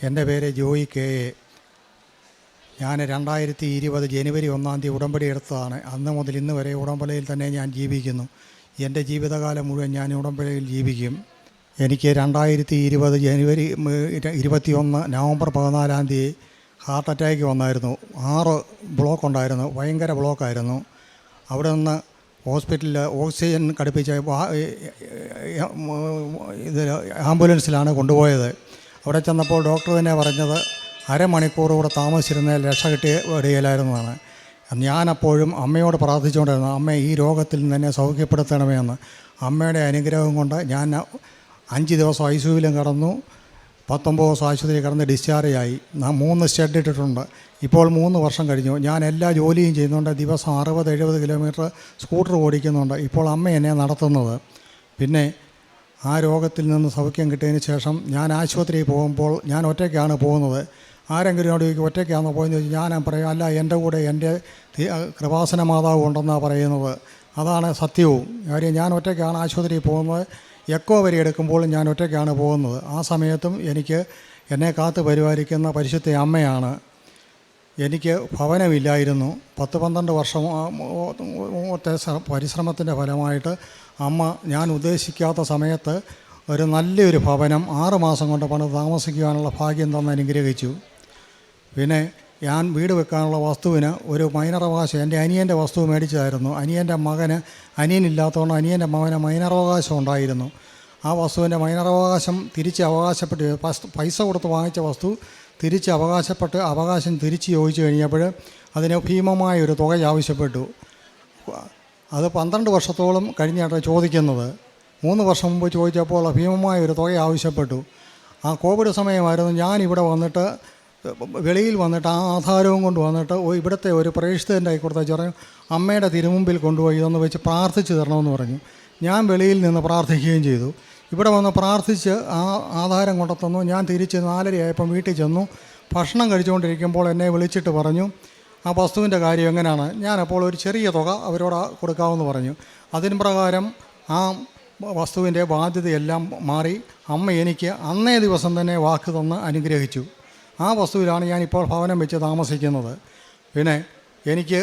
എന്റെ പേര് Joy K A ഞാൻ രണ്ടായിരത്തി ഇരുപത് ജനുവരി ഒന്നാം തീയതി ഉടമ്പടി എടുത്തതാണ് അന്ന് മുതൽ ഇന്ന് വരെ ഉടമ്പടിയിൽ തന്നെ ഞാൻ ജീവിക്കുന്നു എന്റെ ജീവിതകാലം മുഴുവൻ ഞാൻ ഉടമ്പടിയിൽ ജീവിക്കും എനിക്ക് രണ്ടായിരത്തി ഇരുപത് ജനുവരി ഇരുപത്തി ഒന്ന് നവംബർ പതിനാലാം തീയതി ഹാർട്ട് അറ്റാക്ക് വന്നായിരുന്നു ആറ് ബ്ലോക്ക് ഉണ്ടായിരുന്നു ഭയങ്കര ബ്ലോക്കായിരുന്നു അവിടെ നിന്ന് ഹോസ്പിറ്റലിൽ ഓക്സിജൻ കടുപ്പിച്ച ഇത് ആംബുലൻസിലാണ് കൊണ്ടുപോയത് അവിടെ ചെന്നപ്പോൾ ഡോക്ടർ തന്നെ പറഞ്ഞത് അരമണിക്കൂർ കൂടെ താമസിച്ചിരുന്നാൽ രക്ഷ കിട്ടിയ ഇടയിലായിരുന്നതാണ്. ഞാനപ്പോഴും അമ്മയോട് പ്രാർത്ഥിച്ചുകൊണ്ടിരുന്നു അമ്മ ഈ രോഗത്തിൽ നിന്ന് എന്നെ സൗഖ്യപ്പെടുത്തണമേ എന്ന്. അമ്മയുടെ അനുഗ്രഹം കൊണ്ട് ഞാൻ അഞ്ച് ദിവസം ഐ സിയുവിലും കടന്നു. പത്തൊമ്പത് ദിവസം ആശുപത്രിയിൽ കിടന്ന് ഡിസ്ചാർജ് ആയി. ഞാൻ മൂന്ന് സ്റ്റെഡ് ഇട്ടിട്ടുണ്ട്. ഇപ്പോൾ മൂന്ന് വർഷം കഴിഞ്ഞു. ഞാൻ എല്ലാ ജോലിയും ചെയ്യുന്നുണ്ട്. ദിവസം അറുപത് എഴുപത് കിലോമീറ്റർ സ്കൂട്ടർ ഓടിക്കുന്നുണ്ട്. ഇപ്പോൾ അമ്മ എന്നെ നടത്തുന്നത്. പിന്നെ ആ രോഗത്തിൽ നിന്ന് സൗഖ്യം കിട്ടിയതിന് ശേഷം ഞാൻ ആശുപത്രിയിൽ പോകുമ്പോൾ ഞാൻ ഒറ്റയ്ക്കാണ് പോകുന്നത് ആരെങ്കിലും അവിടെ ചോദിക്കും പോയെന്ന് ചോദിച്ചാൽ ഞാൻ പറയും അല്ല എന്റെ കൂടെ എന്റെ കൃപാസന മാതാവ് ഉണ്ടെന്നാണ് പറയുന്നത് അതാണ് സത്യവും കാര്യം ഞാൻ ഒറ്റയ്ക്കാണ് ആശുപത്രിയിൽ പോകുന്നത് എക്കോ വരെ എടുക്കുമ്പോൾ ഞാൻ ഒറ്റയ്ക്കാണ് പോകുന്നത് ആ സമയത്തും എനിക്ക് എന്നെ കാത്ത് പരിപാലിക്കുന്ന പരിശുദ്ധ അമ്മയാണ് എനിക്ക് ഭവനമില്ലായിരുന്നു പത്ത് പന്ത്രണ്ട് വർഷം പരിശ്രമത്തിന്റെ ഫലമായിട്ട് അമ്മ ഞാൻ ഉദ്ദേശിക്കാത്ത സമയത്ത് ഒരു നല്ലൊരു ഭവനം ആറ് മാസം കൊണ്ട് പണിത് താമസിക്കുവാനുള്ള ഭാഗ്യം തന്ന് അനുഗ്രഹിച്ചു. പിന്നെ ഞാൻ വീട് വെക്കാനുള്ള വസ്തുവിന് ഒരു മൈനറവകാശം എന്റെ അനിയന്റെ വസ്തു മേടിച്ചതായിരുന്നു. അനിയന്റെ മകന് അനിയനില്ലാത്തതുകൊണ്ട് അനിയന്റെ മകന് മൈനറവകാശം ഉണ്ടായിരുന്നു. ആ വസ്തുവിന്റെ മൈനറവകാശം തിരിച്ച് അവകാശപ്പെട്ട് പൈസ കൊടുത്ത് വാങ്ങിച്ച വസ്തു തിരിച്ച് അവകാശപ്പെട്ട് അവകാശം തിരിച്ച് ചോദിച്ചു കഴിഞ്ഞപ്പോൾ അതിന് ഭീമമായ ഒരു തുക ആവശ്യപ്പെട്ടു. അത് പന്ത്രണ്ട് വർഷത്തോളം കഴിഞ്ഞാണ് ചോദിക്കുന്നത്. മൂന്ന് വർഷം മുമ്പ് ചോദിച്ചപ്പോൾ ഭീമമായ ഒരു തുക ആവശ്യപ്പെട്ടു. ആ കോവിഡ് സമയമായിരുന്നു ഞാൻ ഇവിടെ വന്നിട്ട് വെളിയിൽ വന്നിട്ട് ആ ആധാരവും കൊണ്ട് വന്നിട്ട് ഇവിടുത്തെ ഒരു പ്രേക്ഷിതന്റെ കൊടുത്ത പറഞ്ഞു അമ്മയുടെ തിരുമുമ്പിൽ കൊണ്ടുപോയി ഇതൊന്ന് വെച്ച് പ്രാർത്ഥിച്ച് തരണമെന്ന് പറഞ്ഞു. ഞാൻ വെളിയിൽ നിന്ന് പ്രാർത്ഥിക്കുകയും ചെയ്തു. ഇവിടെ വന്ന് പ്രാർത്ഥിച്ച് ആ ആധാരം കൊണ്ടുത്തന്നു. ഞാൻ തിരിച്ച് നാലരയായപ്പം വീട്ടിൽ ചെന്നു. ഭക്ഷണം കഴിച്ചുകൊണ്ടിരിക്കുമ്പോൾ എന്നെ വിളിച്ചിട്ട് പറഞ്ഞു ആ വസ്തുവിന്റെ കാര്യം എങ്ങനെയാണ്? ഞാനപ്പോൾ ഒരു ചെറിയ തുക അവരോട് കൊടുക്കാമെന്ന് പറഞ്ഞു. അതിന് പ്രകാരം ആ വസ്തുവിന്റെ ബാധ്യതയെല്ലാം മാറി അമ്മ എനിക്ക് അന്നേ ദിവസം തന്നെ വാക്ക് തന്ന് അനുഗ്രഹിച്ചു. ആ വസ്തുവിലാണ് ഞാനിപ്പോൾ ഭവനം വെച്ച് താമസിക്കുന്നത്. പിന്നെ എനിക്ക്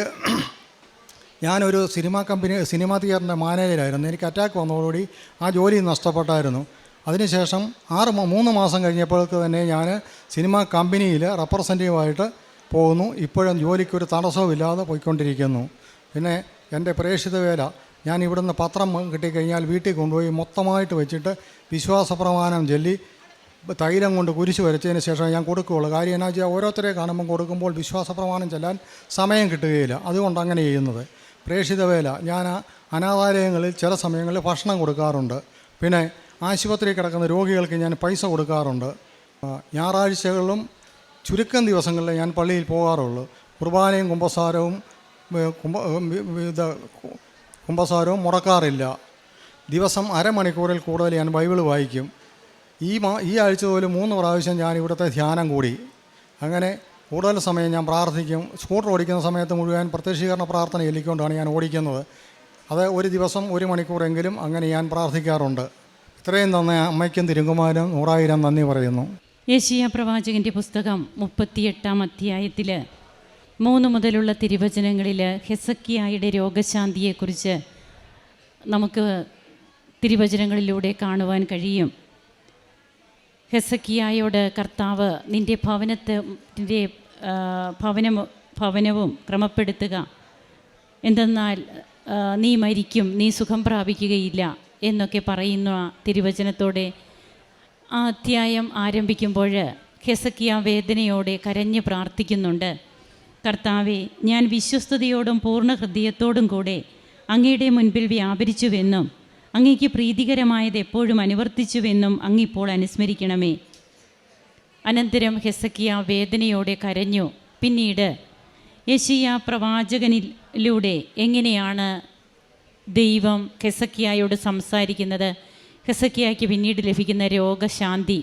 ഞാനൊരു സിനിമാ കമ്പനി സിനിമാ തിയേറ്ററിന്റെ മാനേജരായിരുന്നു. എനിക്ക് അറ്റാക്ക് വന്നതോടുകൂടി ആ ജോലി നഷ്ടപ്പെട്ടായിരുന്നു. അതിനുശേഷം ആറ് മൂന്ന് മാസം കഴിഞ്ഞപ്പോഴേക്ക് തന്നെ ഞാൻ സിനിമാ കമ്പനിയിൽ റെപ്രസെന്റേറ്റീവായിട്ട് പോകുന്നു. ഇപ്പോഴും ജോലിക്കൊരു തടസ്സവുമില്ലാതെ പോയിക്കൊണ്ടിരിക്കുന്നു. പിന്നെ എന്റെ പ്രേക്ഷിത വേല ഞാൻ ഇവിടുന്ന് പത്രം കിട്ടിക്കഴിഞ്ഞാൽ വീട്ടിൽ കൊണ്ടുപോയി മൊത്തമായിട്ട് വെച്ചിട്ട് വിശ്വാസപ്രമാണം ചൊല്ലി തൈലം കൊണ്ട് കുരിശ് വരച്ചതിന് ശേഷം ഞാൻ കൊടുക്കുകയുള്ളൂ. കാര്യം എന്നാ വെച്ചാൽ ഓരോരുത്തരെ കാണുമ്പോൾ കൊടുക്കുമ്പോൾ വിശ്വാസപ്രമാണം ചെല്ലാൻ സമയം കിട്ടുകയില്ല. അതുകൊണ്ട് അങ്ങനെ ചെയ്യുന്നത്. പ്രേക്ഷിത വേല ഞാൻ അനാഥാലയങ്ങളിൽ ചില സമയങ്ങളിൽ ഭക്ഷണം കൊടുക്കാറുണ്ട്. പിന്നെ ആശുപത്രിയിൽ കിടക്കുന്ന രോഗികൾക്ക് ഞാൻ പൈസ കൊടുക്കാറുണ്ട്. ഞായറാഴ്ചകളിലും ചുരുക്കം ദിവസങ്ങളിൽ ഞാൻ പള്ളിയിൽ പോകാറുള്ളൂ. കുർബാനയും കുമ്പസാരവും ഏ, ഇത് കുമ്പസാരവും മുടക്കാറില്ല. ദിവസം അരമണിക്കൂറിൽ കൂടുതൽ ഞാൻ ബൈബിൾ വായിക്കും. ഈ മാ ഈ ആഴ്ച പോലും മൂന്ന് പ്രാവശ്യം ഞാൻ ഇവിടുത്തെ ധ്യാനം കൂടി. അങ്ങനെ കൂടുതൽ സമയം ഞാൻ പ്രാർത്ഥിക്കും. സ്കൂട്ടർ ഓടിക്കുന്ന സമയത്ത് മുഴുവൻ പ്രത്യക്ഷീകരണ പ്രാർത്ഥന ചൊല്ലിക്കൊണ്ടാണ് ഞാൻ ഓടിക്കുന്നത്. അത് ഒരു ദിവസം ഒരു മണിക്കൂറെങ്കിലും അങ്ങനെ ഞാൻ പ്രാർത്ഥിക്കാറുണ്ട്. ഇത്രയും തന്നെ അമ്മയ്ക്കും തിരുങ്കുമാരും നൂറായിരം നന്ദി പറയുന്നു. യേശിയ പ്രവാചകന്റെ പുസ്തകം മുപ്പത്തിയെട്ടാം അധ്യായത്തിൽ മൂന്ന് മുതലുള്ള തിരുവചനങ്ങളിൽ ഹെസക്കിയായുടെ രോഗശാന്തിയെക്കുറിച്ച് നമുക്ക് തിരുവചനങ്ങളിലൂടെ കാണുവാൻ കഴിയും. ഹെസക്കിയായോട് കർത്താവ് നിന്റെ ഭവനത്തിന്റെ ഭവനം ഭവനവും ക്രമപ്പെടുത്തുക. എന്തെന്നാൽ നീ മരിക്കും നീ സുഖം പ്രാപിക്കുകയില്ല എന്നൊക്കെ പറയുന്ന തിരുവചനത്തോടെ ആ അധ്യായം ആരംഭിക്കുമ്പോൾ ഹെസക്കിയ വേദനയോടെ കരഞ്ഞ് പ്രാർത്ഥിക്കുന്നുണ്ട്. കർത്താവെ ഞാൻ വിശ്വസ്തയോടും പൂർണ ഹൃദയത്തോടും കൂടെ അങ്ങയുടെ മുൻപിൽ വ്യാപരിച്ചുവെന്നും അങ്ങയ്ക്ക് പ്രീതികരമായത് എപ്പോഴും അനുവർത്തിച്ചുവെന്നും അങ്ങിപ്പോൾ അനുസ്മരിക്കണമേ. അനന്തരം ഹെസക്കിയ വേദനയോടെ കരഞ്ഞു. പിന്നീട് യശിയ പ്രവാചകനിലൂടെ എങ്ങനെയാണ് ദൈവം ഹെസക്കിയായോട് സംസാരിക്കുന്നത്? ഹെസക്കിയായ്ക്ക് പിന്നീട് ലഭിക്കുന്ന രോഗശാന്തി.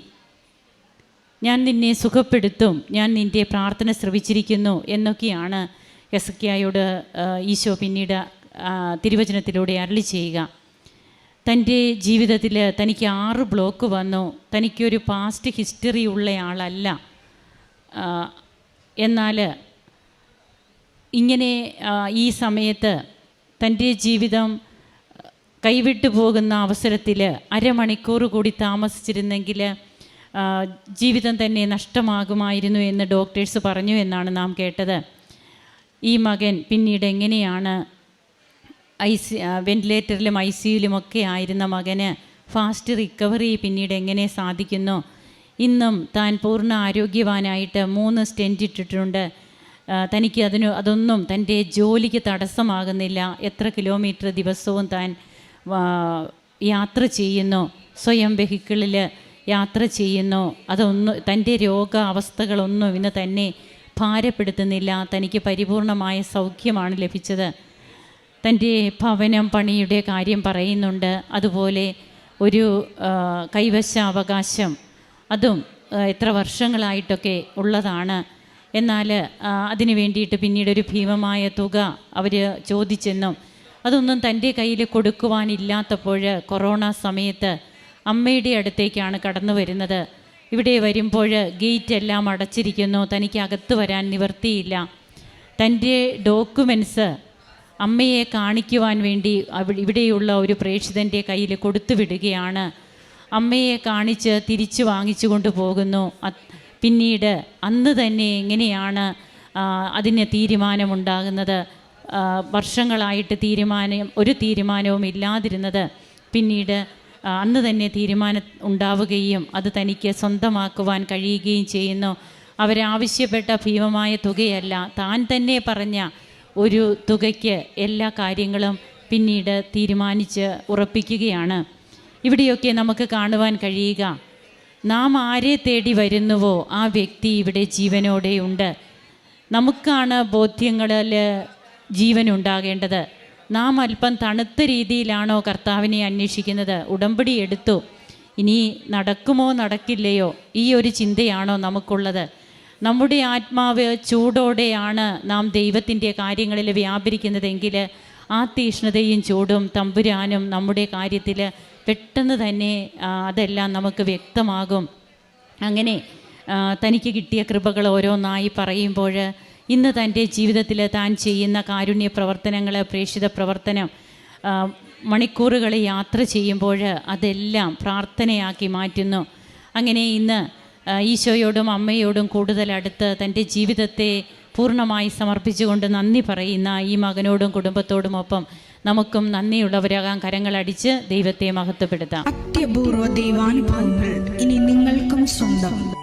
ഞാൻ നിന്നെ സുഖപ്പെടുത്തും. ഞാൻ നിന്റെ പ്രാർത്ഥന ശ്രവിച്ചിരിക്കുന്നു എന്നൊക്കെയാണ് ഹെസക്കിയായോട് ഈശോ പിന്നീട് തിരുവചനത്തിലൂടെ അരളി ചെയ്യുക. തന്റെ ജീവിതത്തിൽ തനിക്ക് ആറ് ബ്ലോക്ക് വന്നു. തനിക്കൊരു പാസ്റ്റ് ഹിസ്റ്ററി ഉള്ളയാളല്ല. എന്നാൽ ഇങ്ങനെ ഈ സമയത്ത് തന്റെ ജീവിതം കൈവിട്ടു പോകുന്ന അവസരത്തിൽ അരമണിക്കൂർ കൂടി താമസിച്ചിരുന്നെങ്കിൽ ജീവിതം തന്നെ നഷ്ടമാകുമായിരുന്നു എന്ന് ഡോക്ടേഴ്സ് പറഞ്ഞു എന്നാണ് നാം കേട്ടത്. ഈ മകൻ പിന്നീട് എങ്ങനെയാണ് ഐ സി വെന്റിലേറ്ററിലും ഐ സിയുലും ഒക്കെ ആയിരുന്ന മകന് ഫാസ്റ്റ് റിക്കവറി പിന്നീട് എങ്ങനെ സാധിക്കുന്നു? ഇന്നും താൻ പൂർണ ആരോഗ്യവാനായിട്ട് മൂന്ന് സ്റ്റെന്റ് ഇട്ടിട്ടുണ്ട്. തനിക്ക് അതിന് അതൊന്നും തന്റെ ജോലിക്ക് തടസ്സമാകുന്നില്ല. എത്ര കിലോമീറ്റർ ദിവസവും താൻ യാത്ര ചെയ്യുന്നു. സ്വയം വെഹിക്കിളിൽ യാത്ര ചെയ്യുന്നു. അതൊന്നും തന്റെ രോഗാവസ്ഥകളൊന്നും ഇന്ന് തന്നെ ഭാരപ്പെടുത്തുന്നില്ല. തനിക്ക് പരിപൂർണമായ സൗഖ്യമാണ് ലഭിച്ചത്. തന്റെ ഭവനം പണിയുടെ കാര്യം പറയുന്നുണ്ട്. അതുപോലെ ഒരു കൈവശാവകാശം. അതും എത്ര വർഷങ്ങളായിട്ടൊക്കെ ഉള്ളതാണ്. എന്നാൽ അതിനു വേണ്ടിയിട്ട് പിന്നീട് ഒരു ഭീമമായ തുക അവർ ചോദിച്ചെന്നും അതൊന്നും തന്റെ കയ്യിൽ കൊടുക്കുവാനില്ലാത്തപ്പോൾ കൊറോണ സമയത്ത് അമ്മയുടെ അടുത്തേക്കാണ് കടന്നു വരുന്നത്. ഇവിടെ വരുമ്പോൾ ഗേറ്റ് എല്ലാം അടച്ചിരിക്കുന്നു. തനിക്ക് അകത്ത് വരാൻ നിവർത്തിയില്ല തന്റെ ഡോക്യുമെൻസ് അമ്മയെ കാണിക്കുവാൻ വേണ്ടി ഇവിടെയുള്ള ഒരു പ്രേക്ഷിതന്റെ കയ്യിൽ കൊടുത്തു വിടുകയാണ്. അമ്മയെ കാണിച്ച് തിരിച്ചു വാങ്ങിച്ചു കൊണ്ടുപോകുന്നു പിന്നീട് അന്ന് തന്നെ എങ്ങനെയാണ് അതിന് തീരുമാനമുണ്ടാകുന്നത്? വർഷങ്ങളായിട്ട് തീരുമാനം ഒരു തീരുമാനവും ഇല്ലാതിരുന്നത് പിന്നീട് അന്ന് തന്നെ തീരുമാനം ഉണ്ടാവുകയും അത് തനിക്ക് സ്വന്തമാക്കുവാൻ കഴിയുകയും ചെയ്യുന്നു. അവരാവശ്യപ്പെട്ട ഭീമമായ തുകയല്ല താൻ തന്നെ പറഞ്ഞ ഒരു തുകയ്ക്ക് എല്ലാ കാര്യങ്ങളും പിന്നീട് തീരുമാനിച്ച് ഉറപ്പിക്കുകയാണ്. ഇവിടെയൊക്കെ നമുക്ക് കാണുവാൻ കഴിയുക നാം ആരെ തേടി വരുന്നുവോ ആ വ്യക്തി ഇവിടെ ജീവനോടെയുണ്ട് നമുക്കാണ് ബോധ്യങ്ങളിൽ ജീവൻ ഉണ്ടാകേണ്ടത് നാം അല്പം തണുത്ത രീതിയിലാണോ കർത്താവിനെ അന്വേഷിക്കുന്നത്? ഉടമ്പടി എടുത്തു. ഇനി നടക്കുമോ നടക്കില്ലയോ? ഈ ഒരു ചിന്തയാണോ നമുക്കുള്ളത്? നമ്മുടെ ആത്മാവ് ചൂടോടെയാണ് നാം ദൈവത്തിന്റെ കാര്യങ്ങളിൽ വ്യാപരിക്കുന്നതെങ്കിൽ ആ തീഷ്ണതയും ചൂടും തമ്പുരാനും നമ്മുടെ കാര്യത്തിൽ പെട്ടെന്ന് തന്നെ അതെല്ലാം നമുക്ക് വ്യക്തമാകും. അങ്ങനെ തനിക്ക് കിട്ടിയ കൃപകൾ ഓരോന്നായി പറയുമ്പോൾ ഇന്ന് തന്റെ ജീവിതത്തിൽ താൻ ചെയ്യുന്ന കാരുണ്യ പ്രവർത്തനങ്ങൾ പ്രേക്ഷിത പ്രവർത്തനം മണിക്കൂറുകൾ യാത്ര ചെയ്യുമ്പോൾ അതെല്ലാം പ്രാർത്ഥനയാക്കി മാറ്റുന്നു. അങ്ങനെ ഇന്ന് ഈശോയോടും അമ്മയോടും കൂടുതൽ അടുത്ത് തന്റെ ജീവിതത്തെ പൂർണമായി സമർപ്പിച്ചുകൊണ്ട് നന്ദി പറയുന്ന ഈ മകനോടും കുടുംബത്തോടും ഒപ്പം നമുക്കും നന്ദിയുള്ളവരാകാൻ കരങ്ങളടിച്ച് ദൈവത്തെ മഹത്വപ്പെടുത്താം. അത്യപൂർവ ദൈവാനുഭവങ്ങൾ ഇനി നിങ്ങൾക്കും സ്വന്തം.